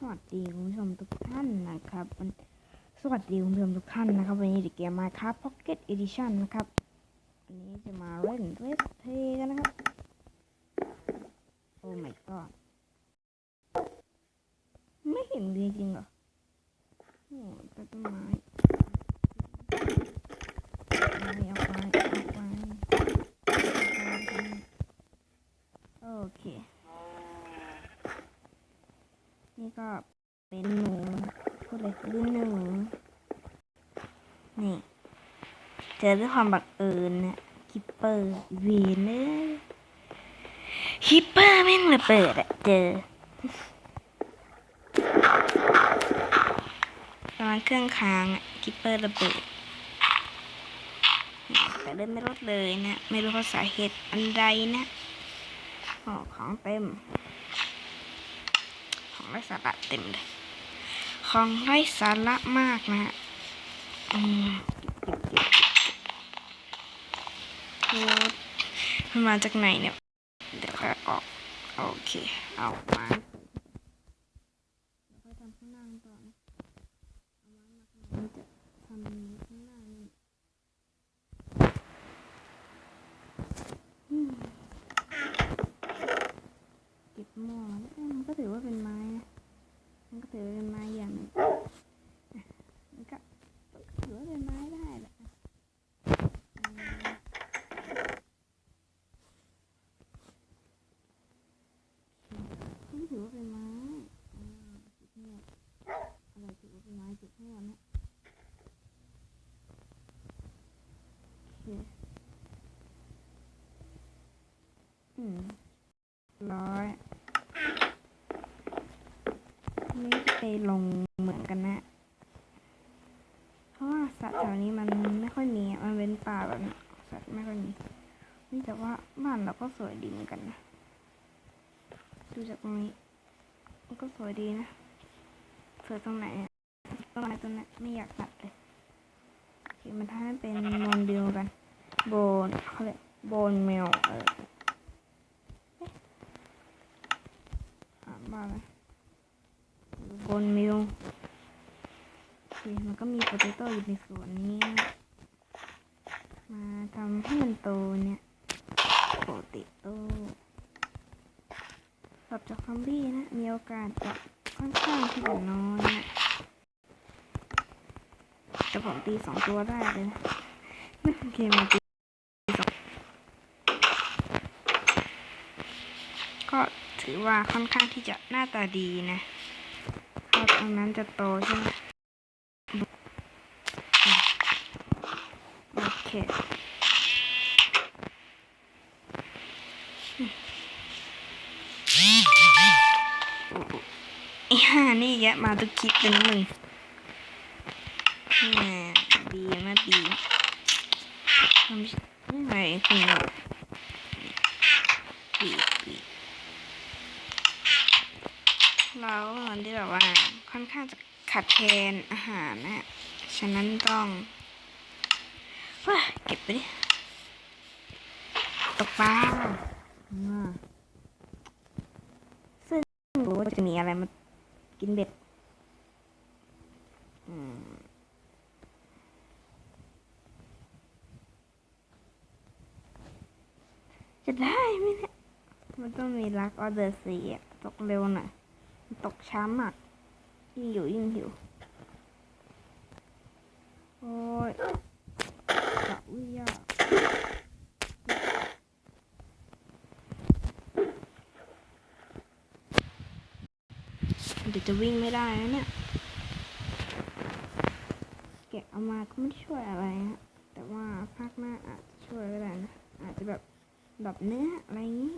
สวัสดีคุณผู้ชมทุกท่านนะครับสวัสดีคุณผู้ชมทุกท่านนะครับ วันนี้เด็กเกมมาครับ Pocket Edition นะครับวันนี้จะมาเล่นเวสเทกันนะครับ โอ้ my god ไม่เห็นเลยจริงเหรอโอ้ต้นไม้เอาไปเอาไปโอเค นี่ก็เป็นหนูพูดเลยดูหนูนี่ เจอด้วยความบังเอิญนะคิปเปอร์เวนเนอคิปเปอร์แม่งระเบิดอะเจอตอนนั้นเครื่องค้างอะคิปเปอร์ระเบิดแต่เริ่มไม่ลดเลยนะ ไม่รู้เพราะสาเหตุอันใดนะออของเต็ม ไร้สาระเต็มเลย ของไร้สาระมากนะฮะอืมเก็บเก็บเก็บเก็บโอ้มันมาจากไหนเนี่ย เดี๋ยวค่อยออก โอเค เอามาเดี๋ยวค่อยทำข้างล่างต่อนะเอาไว้มาข้างล่างจะทำข้างล่างนี่อืมเก็บหม้อแล้วเอ้ยมันก็ถือว่าเป็นไม้นะ มันก็ถือว่าเป็นไม้อย่างหนึ่งอะมันก็มันก็ถือว่าเป็นไม้ได้แหละอืมมันก็ถือว่าเป็นไม้อ่าจุดนี้อะไรถือว่าเป็นไม้จุดนี้นะโอเคอืม ร้อยนี่จะไปลงเหมือนกันนะ เพราะว่าสัตว์แถวนี้มันไม่ค่อยมี มันเป็นป่าแบบนี้สัตว์ไม่ค่อยมีนี่แต่ว่าบ้านเราก็สวยดีเหมือนกันนะ ดูจากตรงนี้ มันก็สวยดีนะ สวยตรงไหนตรงไหนตรงนั้นไม่อยากตัดเลยมันทำให้เป็นโมนเดียวกัน โบนเขาเรียกโบนเมลเออเอ๊ะ อ่านว่าอะไรบนมิวโอเคมันก็มีโปเตโต้อยู่ในสวนนี้ มาทำให้มันโตเนี่ยโปเตโต้สอบจากซอมบี้นะ มีโอกาสจะค่อนข้างที่จะน้อยนะแต่ผมตีสองตัวได้เลยนะโอเคมาตีสองก็ ถือว่าค่อนข้างที่จะหน้าตาดีนะถ้าตรงนั้นจะโตใช่ไหมโอเคอีห่านี่แยะมาทุกคลิปเลยนะมึงแหมบีมาบีทำไม่ไหวคุณหรอกบีบี แล้วเหมือนที่แบบว่า ค่อนข้างจะขาดแคล นอาหารนะฉะนั้นต้องว้าเก็บไปดิตกปลาอ่าซึ่งรู้ว่าจะมีอะไรมากินเบ็ดจะได้ไหมเนี่ย มันต้องมีรักออเดอร์สีตกเร็วหน่อยตกช้ำอะยิ่งอยู่ยิ่งหิว ยจะวิ่ยากเดี๋ยวจะวิ่งไม่ได้นะเนี่ยแกะเอามาก็ไม่ได้ช่วยอะไรฮะแต่ว่าภาคหน้าอาจจะช่วยก็ได้นะอาจจะแบบดรอปเนื้ออะไรอย่างนี้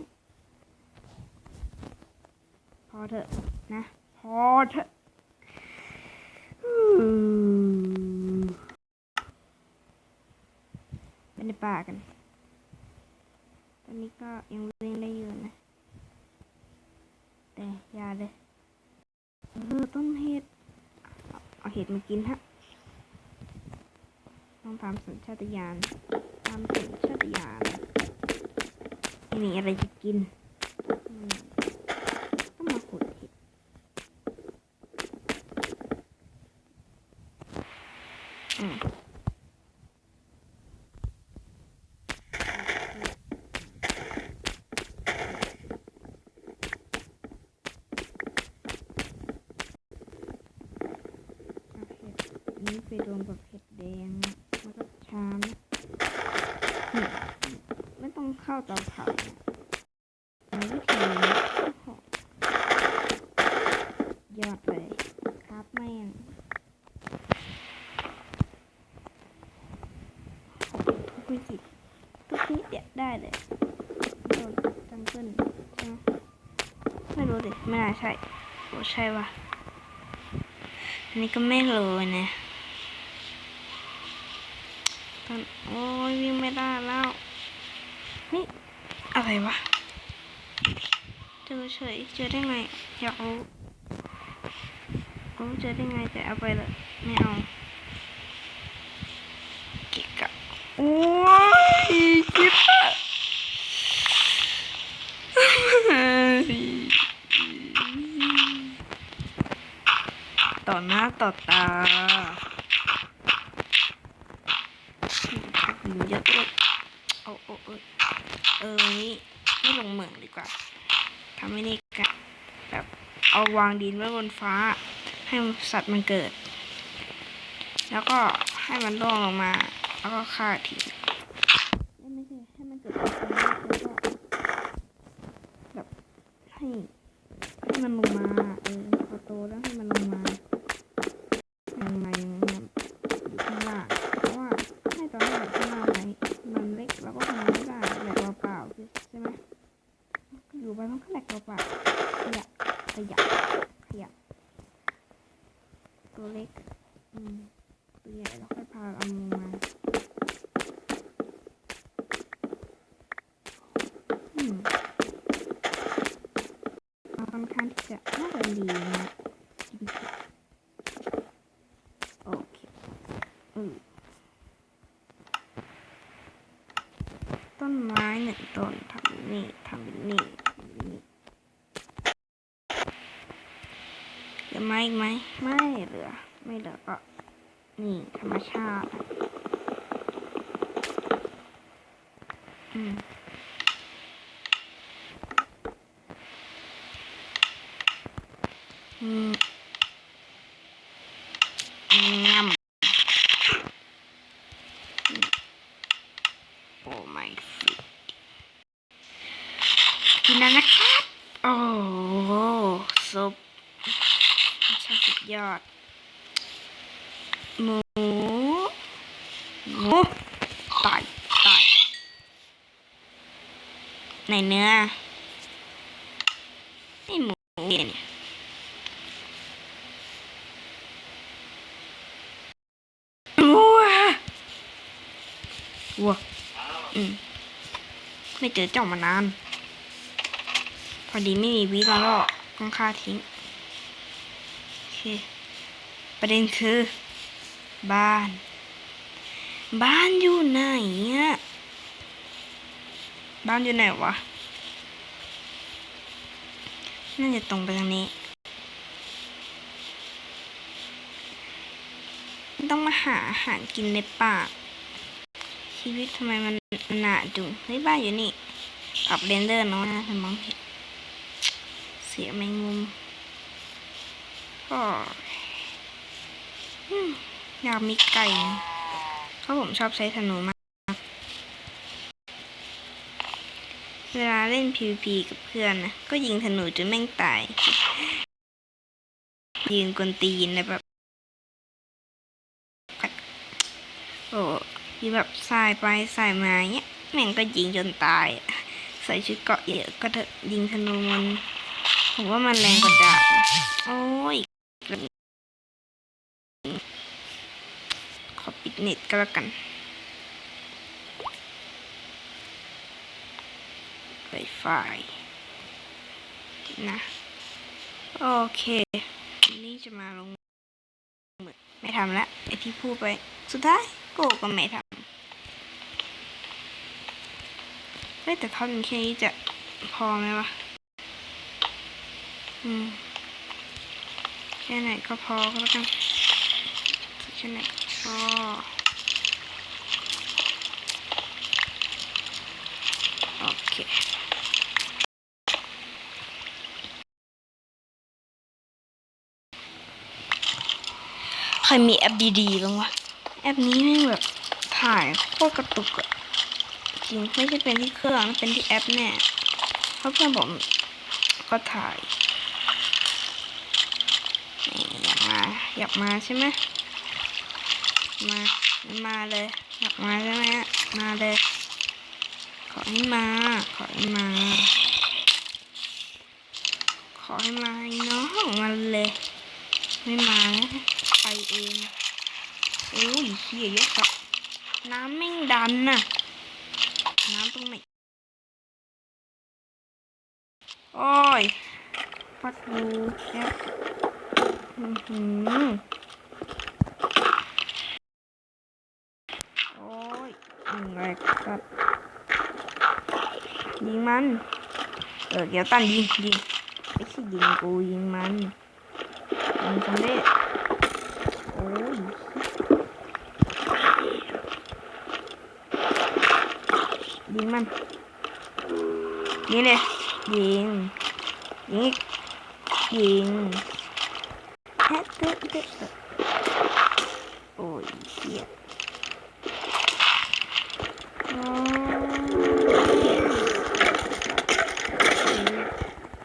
พอเถอะนะ พอเถอะ ในป่ากัน ตอนนี้ก็ยังเล่นได้อยู่นะ แต่ยาเลยเออต้องเห็ด เอาเห็ดมากินฮะ ต้องตามสัญชาตญาณ ตามสัญชาตญาณนี่อะไรจะกินต้องมาขุดเห็ดอืม ไปโดนกับเห็ดแดงมันก็ช้าไม่ต้องเข้าเตาเผานะใช้วิธีอยอดเลยครับแม่งทุกวิธีทุกนิดเดียวได้เลยโดนจังเกิลใช่ไหมไม่รู้ดิไม่น่าใช่โอ้ใช่ว่ะอันนี้ก็ไม่รู้นะ ตอนโอ้ยวิ่งไม่ได้แล้ว นี่ อะไรวะ เจอเฉยเจอได้ไง อยากรู้รู้เจอได้ไงแต่เอาไปเลยไม่เอาเกะกะโอ้ยจิ๊บอะต่อหน้าต่อตาหนู เยอะเลยโอ้โอ้เออเออนนี้ไม่ลงเหมืองดีกว่าทำให้นี่กันแบบเอาวางดินไว้บนฟ้า ให้สัตว์มันเกิด แล้วก็ให้มันร่วงลงมา แล้วก็ฆ่าทิ้งไม่ใช่ให้มันเกิดเป็นฟ้าแล้วก็แบบให้ให้มันลงมาเออพอโตแล้วให้มันลงมา ยังไงมันอยู่ข้างล่างเพราะว่าให้ตอนนี้อยู่ข้างล่างไหมมันเล็กเราก็ทำไม่ได้แหลกเปล่าๆใช่ไหมอยู่ไปมันก็แหลกเปล่าๆขยับขยับขยับตัวเล็กอืมตัวใหญ่แล้วค่อยพาเอาลงมาอืมเอา ค่อนข้างที่จะน่าจะดีนะจริงๆ โอเคอืมต้นไม้หนึ่งต้นทำนี่ทำเป็นนี่ทำเป็นนี่เหลือไม้อีกไหมไม่เหลือ ไม่เหลือก็ นี่ ธรรมชาติ อืม อืม งำโอ้ my god กินแล้วนะครับ โอ้ซุปช่างสุดยอด หมูหมูตายตายไหนเนื้อนี่หมูเนี่ย วัววัวอืม ไม่เจอเจ้ามานาน พอดีไม่มีวิแล้วก็ต้องฆ่าทิ้ง โอเค ประเด็นคือ บ้าน บ้านอยู่ไหนอะบ้านอยู่ไหนวะ น่าจะตรงไปทางนี้ ต้องมาหาอาหารกินในป่า ชีวิตทำไมมันหนาจุงเฮ้ยบ้านอยู่นี่ปรับเรนเดอร์เนาะนะทำมองเห็นเสียแมงมุมก็อยากมีไก่เพราะผมชอบใช้ธนูมาก เวลาเล่น PVP กับเพื่อนนะ ก็ยิงธนูจนแม่งตาย ยืนกวนตีนเลยแบบ โอ้ ยแบบสายไปสายมาเนี้ยแม่งก็ยิงจนตาย ใส่ชุดเกาะเยอะก็เถอะยิงธนูมันผมว่ามันแรงกว่าดาบโอ้ย ขอปิดเน็ตก็แล้วกันไวไฟนะ โอเควันนี้จะมาลง ไม่ทำละไอที่พูดไป สุดท้ายโกก็ไม่ทำเฮ้ยแต่ท่อนแค่นี้จะพอไหมวะ อืม แค่ไหนก็พอก็แล้วกัน แค่ไหนก็พอโอเคครมีแอปดีๆบ้างวะ แอปนี้แม่แบบถ่ายโคตรกระตุกอะ จริงไม่ใช่เป็นที่เครื่องเป็นที่แอปแน่เพราะเพื่อนผมก็ถ่ายอยากมาอยากมาใช่ไหมมามาเลยอยากมาใช่ไหมมาเลย ขอให้มา ขอให้มา ขอให้มาไอ้น้องมาเลย ไม่มาไปเองโอ้ยเฮียเยอะครับน้ำแม่งดันน่ะ น้ำตรงไหนโอ้ยปัดดูแอปอือหือโอ้ยอะไรครับยิงมันเออเดี๋ยวตันยิงยิงไม่ใช่ยิงกูยิงมันยิงสำเร็จโอ้ย ยิงมันยิงเลยยิงยิงอีกยิงแฮะเตะเตะเตะโอ้ยเหี้ยโอ้ย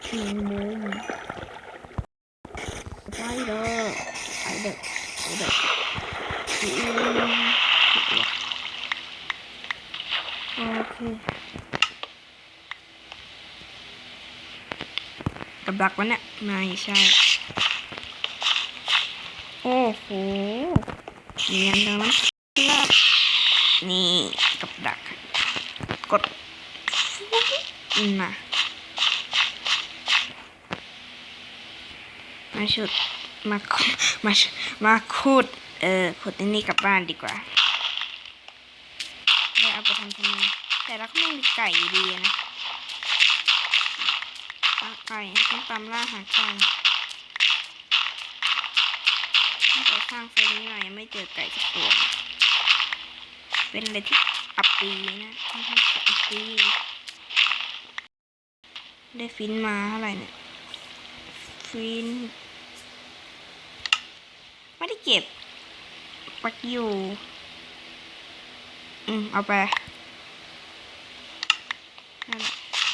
หนึ่งมุมสไปเดอร์สไปเดอร์สไปเดอร์อืมโอเคกับ ดักวะเนี่ยไม่ใช่ โอ้โหเนียนจังนั้นนี่กับดัก กดมามาชุดมาขุดมาชุมาขุดเออขุดอันนี้กลับบ้านดีกว่าได้เอาไปทำทำไมแต่เราก็ไม่มีไก่อยู่ดีนะ ไก่ต้องตามล่าหาไก่ตั้งแต่สร้างเซตนี้มายังไม่เจอไก่สักตัวเป็นอะไรที่อับปีนะค่อนข้างอับปีได้ฟินมาเท่าไหร่เนี่ยฟินไม่ได้เก็บปักอยู่ อืม เอาไป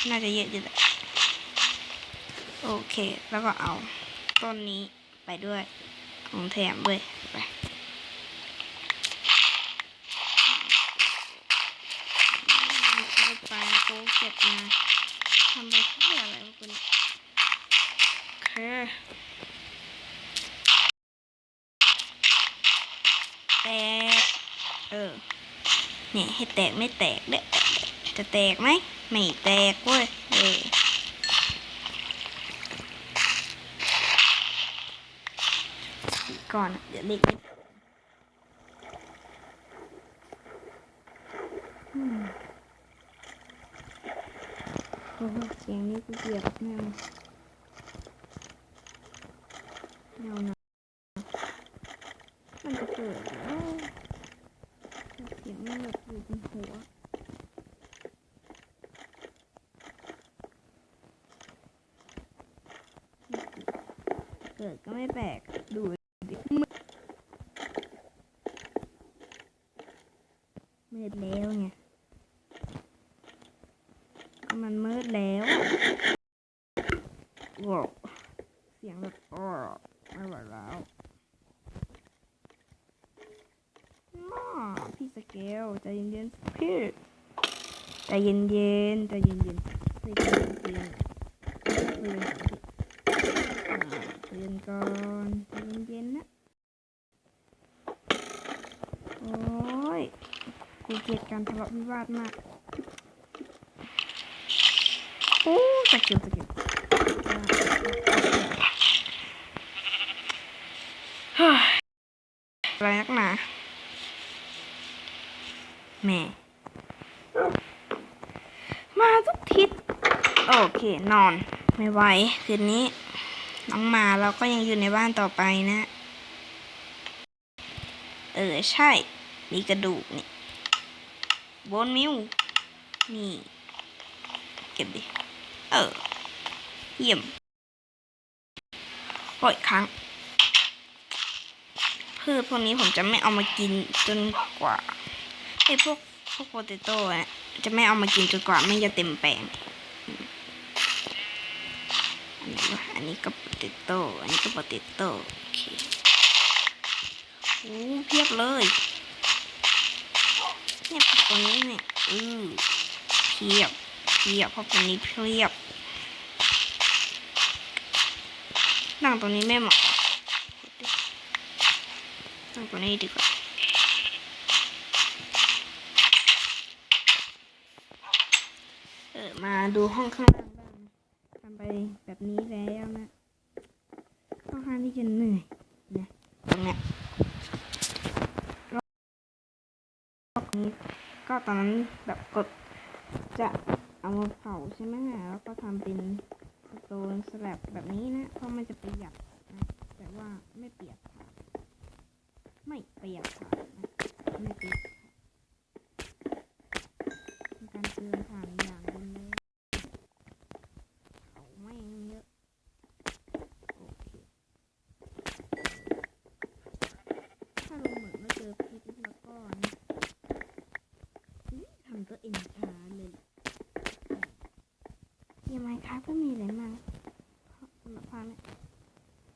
น่าจะเยอะอยู่แหละ เค แล้วก็เอาต้นนี้ไปด้วยของแถมด้วยไปเอาไปโป๊เก็บมาทำไปเพื่ออะไรวะคุณโอเคแตก เออ เนี่ยให้แตกไม่แตกเด้อจะแตกไหม ไม่แตกเว้ย เออ ก่อนอะเดี๋ยวเด็กไม่อืมโอ้โหเสียงนี้กูเกลียดแมวแมวนะมันจะเกิดแล้วเสียงมันแบบอยู่บนหัวเกิดก็ไม่แปลก ดูดิมืดมืดแล้วไง ก็มันมืดแล้วว้าวเสียงแบบอ้อไม่ไหวแล้วน้อพี่สเกลใจเย็นๆพี่ใจเย็นๆใจเย็นๆใจเย็นๆใจเย็นๆใจเย็นก่อนใจเย็นๆนะโอ้ยกูเกลียดการทะเลาะวิวาทมากโอ้สกิลสกิลอะไรนักหนาแม่ มาทุกทิศ โอเค นอน ไม่ไหวคืนนี้ น้องมาเราก็ยังอยู่ในบ้านต่อไปนะ เออ ใช่ มีกระดูกนี่บนมิวนี่ เก็บดิ เออ เยี่ยมปล่อยครั้งพืชพวกนี้ผมจะไม่เอามากินจนกว่าไอ้พวกพวกโปเตโต้อะจะไม่เอามากินจนกว่าไม่จะเต็มแปลง อันนี้อันนี้ก็ปเตโต้อันนี้ก็ปเตโต้โอเคโอ้เพียบเลยเนี่ยผักตัวนี้เนี่ยอือเพียบเพียบเพราะตัวนี้เพียบนั่งตรงนี้ไม่เหมาะตั้งตัวนี้ดีกว่าเออมาดูห้องข้างล่าง บ้างนะทำไปแบบนี้แล้วนะค่อนข้างที่จะเหนื่อยนะตรงเนี้ยรอบนี้ก็ตอนนั้นแบบกดจะเอามาเผาใช่ไหมแล้วก็ทำเป็นสโตนสแลบแบบนี้นะ เพราะมันจะประหยัดนะ แต่ว่าไม่เปียกค่ะ ไม่เปียกค่ะไม่เปียกค่ะเป็นการเตือนผ่านอย่างรุนแรงเขาไม่เยอะ โอเค ถ้าลงเหมือนไม่เจอพิษแล้วก็นะอุ๊ยทำตัวเองช้าเลยยังไงคะก็มีอะไรมากสำหรับพาเนี่ย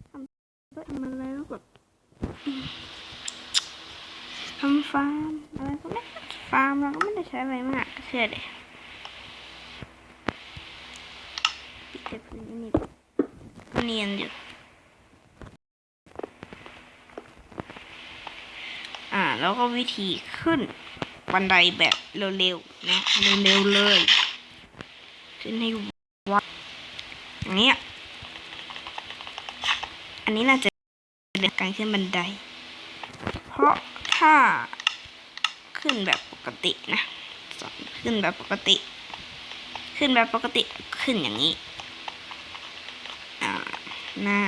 ทำตัวเองมาแล้วแบบ ทำฟาร์มอะไรพวกนี้ฟาร์มเราก็ ได้ใช้อะไรมากเชื่อเด็ปิดเทปนี้นี่ก็เนียนอยู่อ่า แล้วก็วิธีขึ้นบันไดแบบเร็วๆนะเร็วๆเลย ขึ้นให้วัดอย่างเงี้ยอันนี้น่าจะเป็นการขึ้นบันได เพราะถ้าขึ้นแบบปกตินะ สอนขึ้นแบบปกติ ขึ้นแบบปกติขึ้นอย่างนี้อ่าหน้า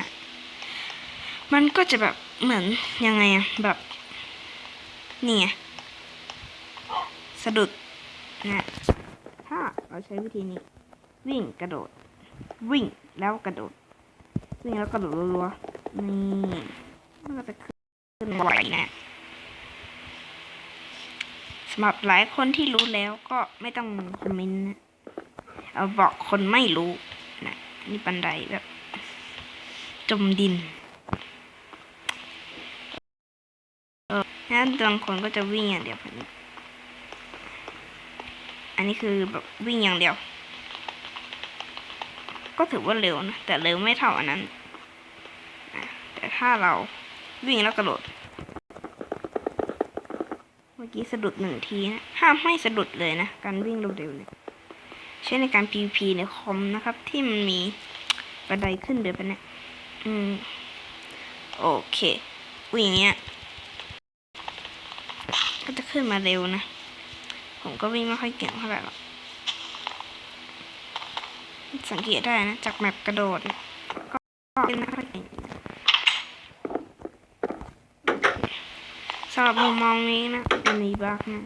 มันก็จะแบบเหมือนยังไงอะแบบนี่ไงสะดุดนะถ้าเราใช้วิธีนี้ วิ่งกระโดด วิ่งแล้วกระโดด วิ่งแล้วกระโดดรัวๆนี่มันก็จะขึ้นไหวนะ หรับหลายคนที่รู้แล้วก็ไม่ต้องคอมเมนต์นะเอาบอกคนไม่รู้นะนี่บันไดแบบ จมดินเออนั้นบางคนก็จะวิ่งอย่างเดียวนี้อันนี้คือแบบวิ่งอย่างเดียว ก็ถือว่าเร็วนะ แต่เร็วไม่เท่าอันนั้นนะแต่ถ้าเราวิ่งแล้วกระโดด กี้สะดุดหนึ่งทีนะ ห้ามไม่สะดุดเลยนะ การวิ่งเร็วๆเนี่ยใช้ในการ PVP ในคอมนะครับ ที่มันมีบันไดขึ้นเดี๋ยวไปเนี่ย อืม โอเควิ่งอย่างเงี้ย ก็จะขึ้นมาเร็วนะ ผมก็วิ่งไม่ค่อยเก่งเท่าไหร่หรอกสังเกตได้นะ จากแมปกระโดด ก็ก็วิ่งไม่ค่อยเก่ง สำหรับมุมมองนี้นะมันมีบั๊กนะ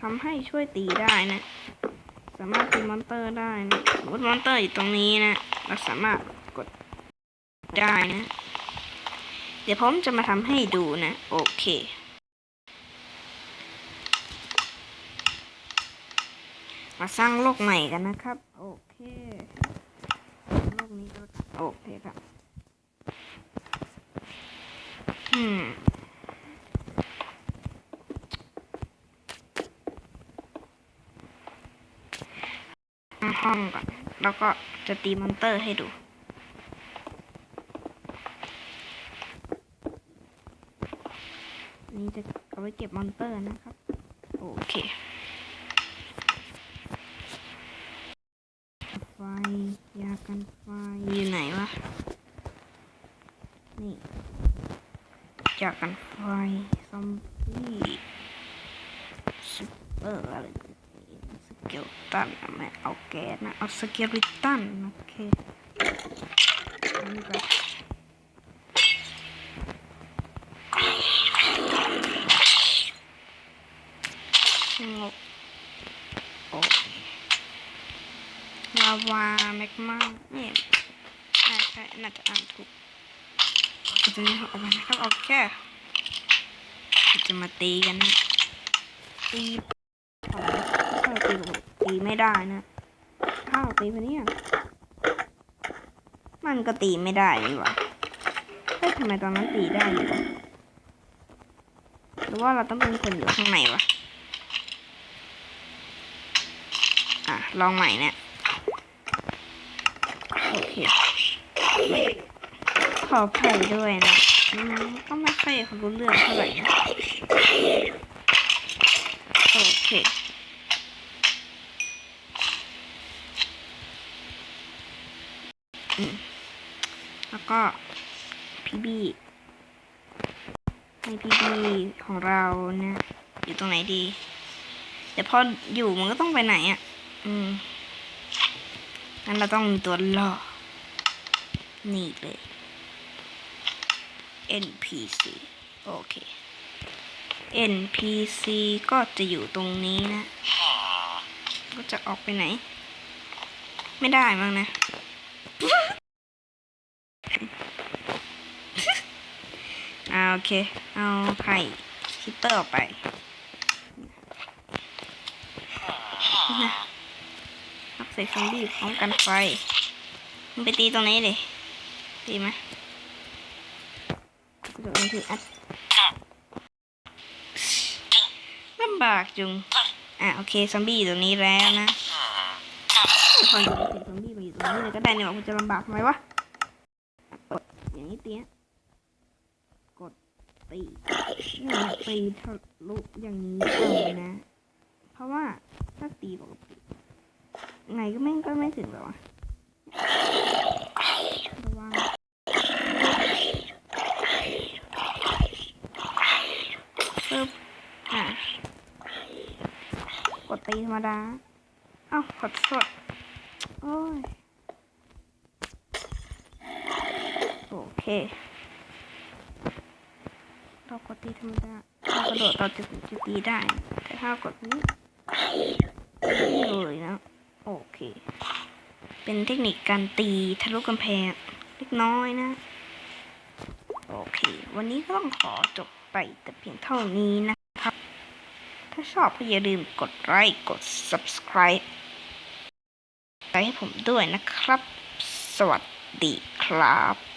ทำให้ช่วยตีได้นะ สามารถตีมอนเตอร์ได้นะสมมติมอนเตอร์อยู่ตรงนี้นะ เราสามารถกดได้นะ เดี๋ยวผมจะมาทำให้ดูนะ โอเคมาสร้างโลกใหม่กันนะครับ โอเคโลกนี้ก็โอเคครับ อืม ห้องก่อน แล้วก็จะตีมอนเตอร์ให้ดูนี่จะเอาไว้เก็บมอนเตอร์นะครับ โอเคไฟยากันไฟอยู่ไหนวะ นี่ยากันไฟ ซอมบี้ซุปเปอร์อะไร สเกลตันไม่เอาแก๊สนะ เอาสเกลิตันโอเคอันนี้ก็สงบโอเคลาวาแมกมาเนี่ยใช่ใช่น่าจะอ่านถูกจะนี้ออกมานะครับโอเคจะมาตีกันตีตีไม่ได้นะ้าเราตีไปเนี่ย มันก็ตีไม่ได้นี่หว่าเฮ้ยทำไมตอนนั้นตีได้อยู่วะหรือว่าเราต้องเป็นคนอยู่ข้างในวะอะ ลองใหม่เนี่ย โอเค ขอไผ่ด้วยนะก็ไม่ค่อยรู้เรื่องเท่าไหร่นะโอเค อืม แล้ว ก็พี่บี้ให้พี่บี้ของเราเนี่ยอยู่ตรงไหนดีเดี๋ยวพออยู่มันก็ต้องไปไหนอะ อืมงั้นเราต้องมีตัวล่อ นี่เลย NPC โอเค NPC ก็จะอยู่ตรงนี้นะ ก็จะออกไปไหน ไม่ได้มั้งนะ อ่า โอเค เอาไข่คิตเตอร์ออกไปนะรับใส่ซอมบี้พร้อมกันไฟมึงไปตีตรงนี้เลยตีไหมกูจะเป็นที่อัดลำบากจุง อะโอเคซอมบี้อยู่ตรงนี้แล้วนะพออยู่เสร็จซอมบี้มาอยู่ตรงนี้เลยก็ได้เนี่ยว่ากูจะลำบากทำไมวะอย่างนี้เตี้ย ตีเนี่ยตีทะลุอย่างนี้เลยนะ เพราะว่าถ้าตีปกติไงก็แม่งก็ไม่ถึงหรอกวะระวังปึ๊บอะกดตีธรรมดา เอ้าขอโทษโอ้ย โอเค เรากดตีธรรมดาเรากระโดดเราจะจะตีได้ แต่ถ้ากดนี้เลยนะ โอเค เป็นเทคนิคการตีทะลุกำแพงเล็กน้อยนะ โอเค วันนี้ก็ต้องขอจบไปแต่เพียงเท่านี้นะครับ ถ้าชอบก็อย่าลืมกดไลค์กด subscribe ให้ผมด้วยนะครับ สวัสดีครับ